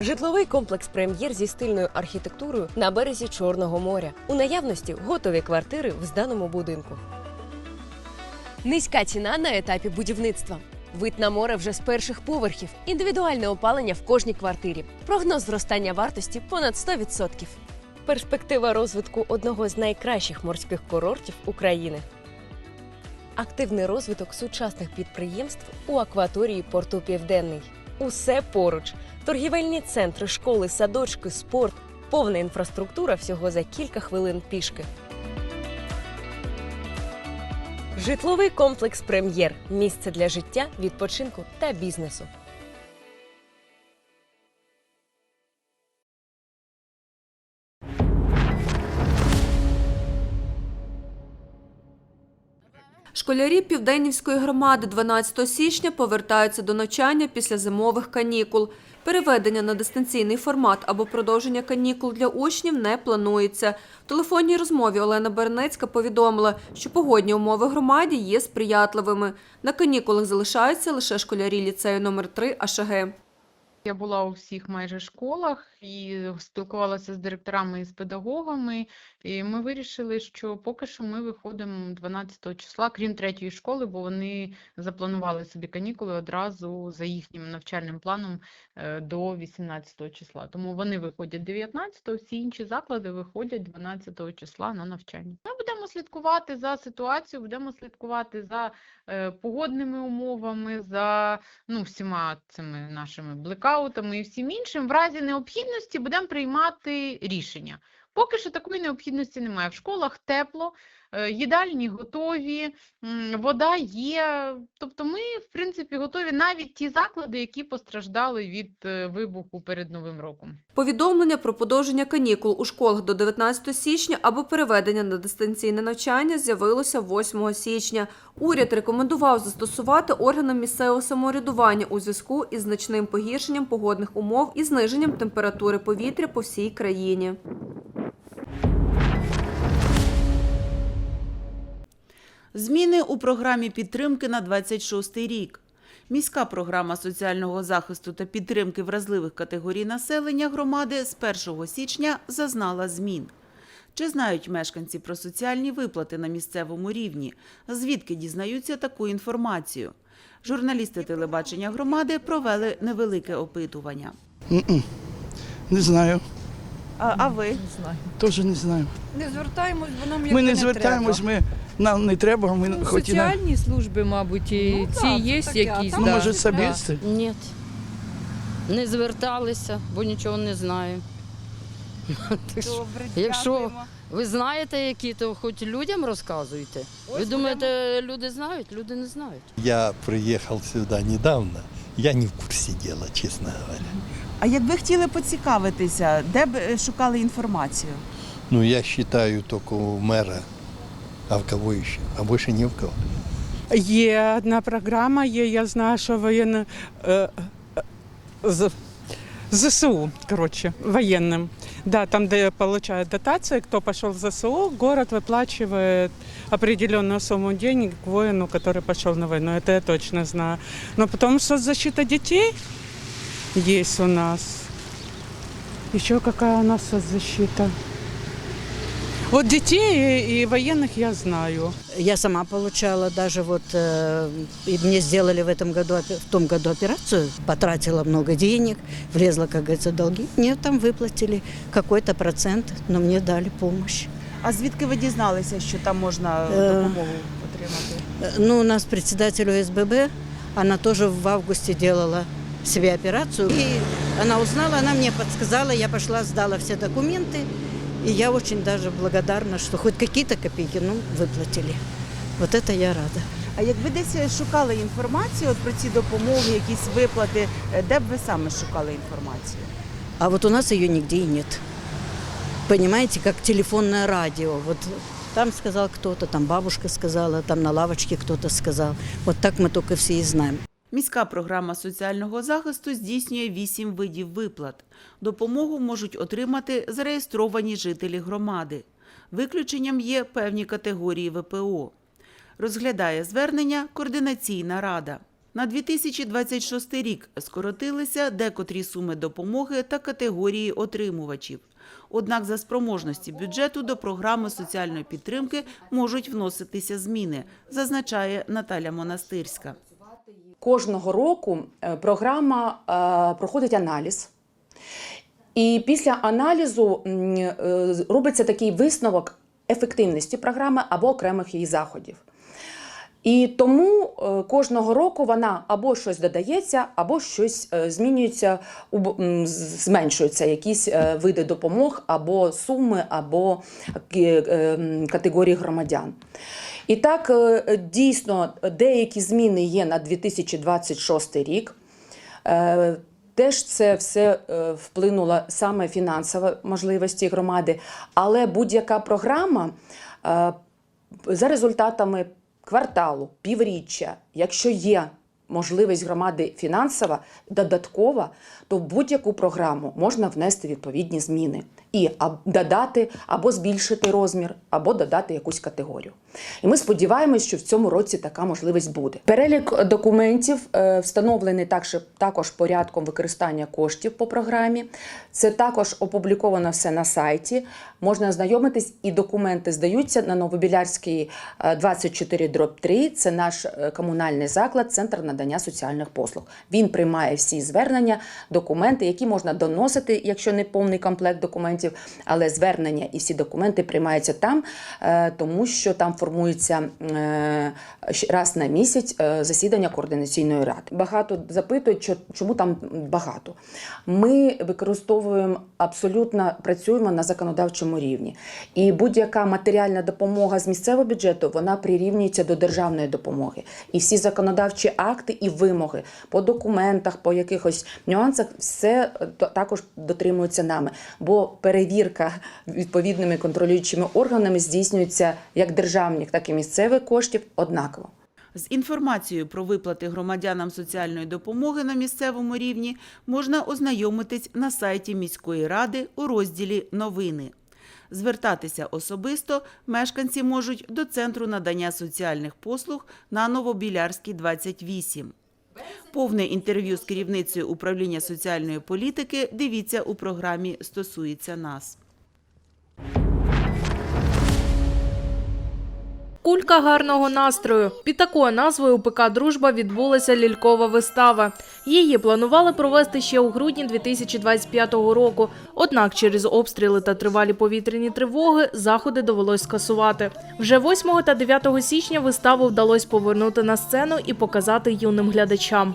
Житловий комплекс прем'єр зі стильною архітектурою на березі Чорного моря. У наявності готові квартири в зданому будинку. Низька ціна на етапі будівництва. Вид на море вже з перших поверхів. Індивідуальне опалення в кожній квартирі. Прогноз зростання вартості понад 100%. Перспектива розвитку одного з найкращих морських курортів України. Активний розвиток сучасних підприємств у акваторії порту Південний. Усе поруч. Торгівельні центри, школи, садочки, спорт, повна інфраструктура всього за кілька хвилин пішки. Житловий комплекс Прем'єр місце для життя, відпочинку та бізнесу. Школярі Південнівської громади 12 січня повертаються до навчання після зимових канікул. Переведення на дистанційний формат або продовження канікул для учнів не планується. В телефонній розмові Олена Бернецька повідомила, що погодні умови громаді є сприятливими. На канікулах залишаються лише школярі ліцею номер 3 АШГ. Я була у всіх майже школах і спілкувалася з директорами і з педагогами. І ми вирішили, що поки що ми виходимо 12 числа, крім третьої школи, бо вони запланували собі канікули одразу за їхнім навчальним планом е, до 18 числа. Тому вони виходять 19, всі інші заклади виходять 12 числа на навчання. Ми будемо слідкувати за ситуацією, будемо слідкувати за е, погодними умовами, за ну, всіма цими нашими блекаутами і всім іншим, в разі необхідності будемо приймати рішення. Поки що такої необхідності немає. В школах тепло, їдальні готові, вода є. Тобто ми, в принципі, готові навіть ті заклади, які постраждали від е, вибуху перед Новим роком. Повідомлення про подовження канікул у школах до 19 січня або переведення на дистанційне навчання з'явилося 8 січня. Уряд рекомендував застосувати органам місцевого самоврядування у зв'язку із значним погіршенням погодних умов і зниженням температури повітря по всій країні. Зміни у програмі підтримки на 26 рік. Міська програма соціального захисту та підтримки вразливих категорій населення громади з 1 січня зазнала змін. Чи знають мешканці про соціальні виплати на місцевому рівні? Звідки дізнаються таку інформацію? Журналісти телебачення громади провели невелике опитування. Не знаю, А, а ви? теж не знаю. Не звертаємось, бо нам Ми не не звертаємось, ми нам не треба, ми Ну, хоч і на соціальні служби, мабуть, і Ну, ці так, є це а якісь. ну, да. може особисто. Ні. Не зверталися, бо нічого не знаю. Так що, Добре, Якщо- дякуємо. Ви знаєте, які, то хоч людям розказуйте. Ви думаєте, люди знають? Люди не знають. Я приехал сюда недавно. Я не в курсе дела, честно говоря. А якби хотіли поцікавитися, де б е, шукали інформацію? Ну, я считаю только у мэра, а в кого еще? А больше ни в кого. Є одна програма, є, я знаю, що воєнне е, е, з, ЗСУ, коротше, воєнним. Да, там, де получают дотацию, кто пошел в ЗСУ, город выплачивает определенную сумму денег к воину, который пошел на войну. Это я точно знаю. Но потом соцзащита детей есть у нас. Еще какая у нас соцзащита? Вот детей и, и военных я знаю. Я сама получала даже вот, э, и мне сделали в этом году, опе- в том году операцию, потратила много денег, влезла, как говорится, в долги. Мне там выплатили какой-то процент, но мне дали помощь. А звідки ви дізналися, що там можна Е. допомогу отримати? Э, Ну, у нас председатель ОСББ, она тоже в августе делала себе операцию. И она узнала, она мне подсказала, я пошла, сдала все документы. И я очень даже благодарна, что хоть какие-то копейки, ну, выплатили. Вот это я рада. А якби десь шукали інформацію от про ці допомоги, якісь виплати, е, де б ви саме шукали інформацію? А вот у нас ее нигде и нет. Понимаете, как телефонное радио. Вот там сказал кто-то, там бабушка сказала, там на лавочке кто-то сказал. Вот так мы только все и знаем. Міська програма соціального захисту здійснює вісім видів виплат. Допомогу можуть отримати зареєстровані жителі громади. Виключенням є певні категорії ВПО. Розглядає звернення координаційна рада. На 2026 рік скоротилися декотрі суми допомоги та категорії отримувачів. Однак за спроможності бюджету до програми соціальної підтримки можуть вноситися зміни, зазначає Наталя Монастирська. Кожного року е, програма е, проходить аналіз. І після аналізу е, робиться такий висновок ефективності програми або окремих її заходів. І тому е, кожного року вона або щось додається, або щось е, змінюється, зменшуються якісь е, види допомог, або суми, або категорії громадян. І так, дійсно, деякі зміни є на 2026 рік. Теж це все вплинуло саме фінансові можливості громади, але будь-яка програма за результатами кварталу, півріччя, якщо є можливість громади фінансова, додаткова, то в будь-яку програму можна внести відповідні зміни і додати або збільшити розмір, або додати якусь категорію. І ми сподіваємось, що в цьому році така можливість буде. Перелік документів е, встановлений також, також порядком використання коштів по програмі. Це також опубліковано все на сайті. Можна ознайомитись, і документи здаються на Новобілярській е, 24 дроб 3. Це наш е, комунальний заклад, центр надання соціальних послуг. Він приймає всі звернення, документи, які можна доносити, якщо не повний комплект документів, але звернення і всі документи приймаються там, е, тому що там формується е, раз на місяць е, засідання координаційної ради. Багато запитують, чому там багато. Ми використовуємо абсолютно працюємо на законодавчому рівні. І будь-яка матеріальна допомога з місцевого бюджету вона прирівнюється до державної допомоги. І всі законодавчі акти і вимоги по документах, по якихось нюансах, все е, також дотримуються нами. Бо перевірка відповідними контролюючими органами здійснюється як державних, так і місцевих коштів однаково. З інформацією про виплати громадянам соціальної допомоги на місцевому рівні можна ознайомитись на сайті міської ради у розділі Новини. Звертатися особисто мешканці можуть до Центру надання соціальних послуг на Новобілярській 28. Повне інтерв'ю з керівницею управління соціальної політики дивіться у програмі Стосується нас. Кулька гарного настрою. Під такою назвою ПК Дружба відбулася лількова вистава. Її планували провести ще у грудні 2025 року. Однак через обстріли та тривалі повітряні тривоги заходи довелось скасувати. Вже 8 та 9 січня виставу вдалося повернути на сцену і показати юним глядачам.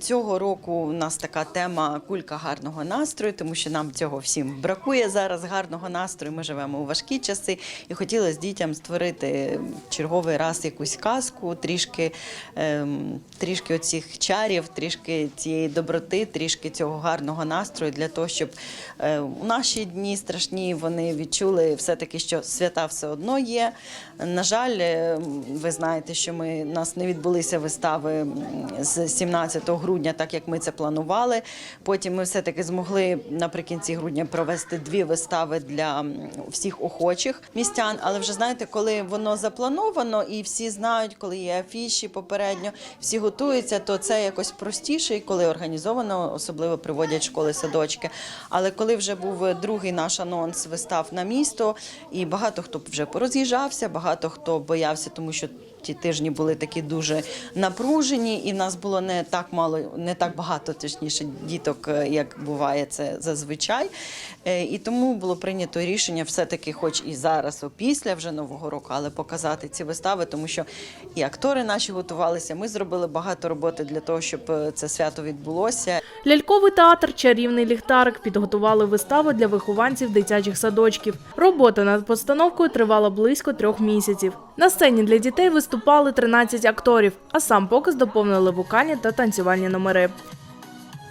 Цього року у нас така тема кулька гарного настрою, тому що нам цього всім бракує зараз гарного настрою. Ми живемо у важкі часи, і хотілося дітям створити черговий раз якусь казку, трішки, ем, трішки оцих чарів, трішки цієї доброти, трішки цього гарного настрою для того, щоб е, у наші дні страшні вони відчули все-таки, що свята все одно є. На жаль, е, ви знаєте, що ми нас не відбулися вистави з 17 грудня, так як ми це планували. Потім ми все-таки змогли наприкінці грудня провести дві вистави для всіх охочих містян. Але вже знаєте, коли воно заплановано і всі знають, коли є афіші попередньо, всі готуються, то це якось простіше, і коли організовано, особливо приводять школи, садочки. Але коли вже був другий наш анонс вистав на місто, і багато хто вже пороз'їжджався, багато хто боявся, тому що. Ті тижні були такі дуже напружені, і нас було не так мало, не так багато, точніше, діток, е, як буває це зазвичай. Е, І тому було прийнято рішення все-таки, хоч і зараз, опісля вже нового року, але показати ці вистави, тому що і актори наші готувалися. Ми зробили багато роботи для того, щоб е, це свято відбулося. Ляльковий театр Чарівний ліхтарик підготували виставу для вихованців дитячих садочків. Робота над постановкою тривала близько трьох місяців. На сцені для дітей виступали 13 акторів, а сам показ доповнили вокальні та танцювальні номери.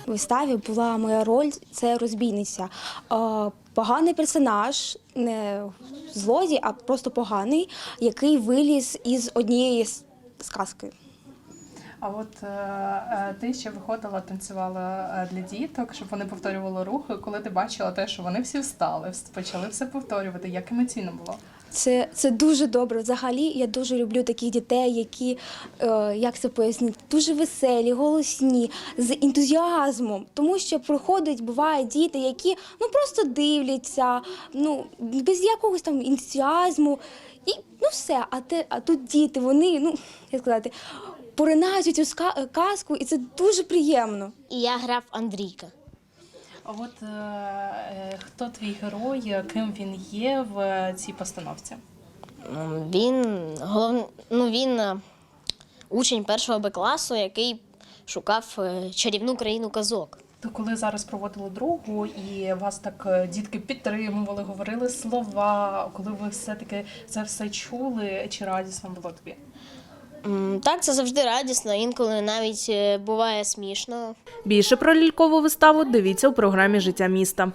У виставі була моя роль це розбійниця. Поганий персонаж, не злодій, а просто поганий, який виліз із однієї сказки. А от е, е, ти ще виходила, танцювала е, для діток, щоб вони повторювали рухи. Коли ти бачила те, що вони всі встали, почали все повторювати, як емоційно було? Це, це дуже добре. Взагалі, я дуже люблю таких дітей, які, е, як це пояснити, дуже веселі, голосні, з ентузіазмом. Тому що приходять, бувають діти, які ну просто дивляться, ну без якогось там ентузіазму. І ну все. А те, а тут діти, вони, ну як сказати, поринають у ска- казку, і це дуже приємно. І я грав Андрійка. А от е, е, хто твій герой, ким він є в цій постановці? Він голов... ну, він е, учень першого Б класу, який шукав е, чарівну країну казок. То коли зараз проводили другу, і вас так е, дітки підтримували, говорили слова, коли ви все-таки це все чули, чи радісно було тобі? Так, це завжди радісно, інколи навіть е, буває смішно. Більше про лількову виставу дивіться у програмі Життя міста.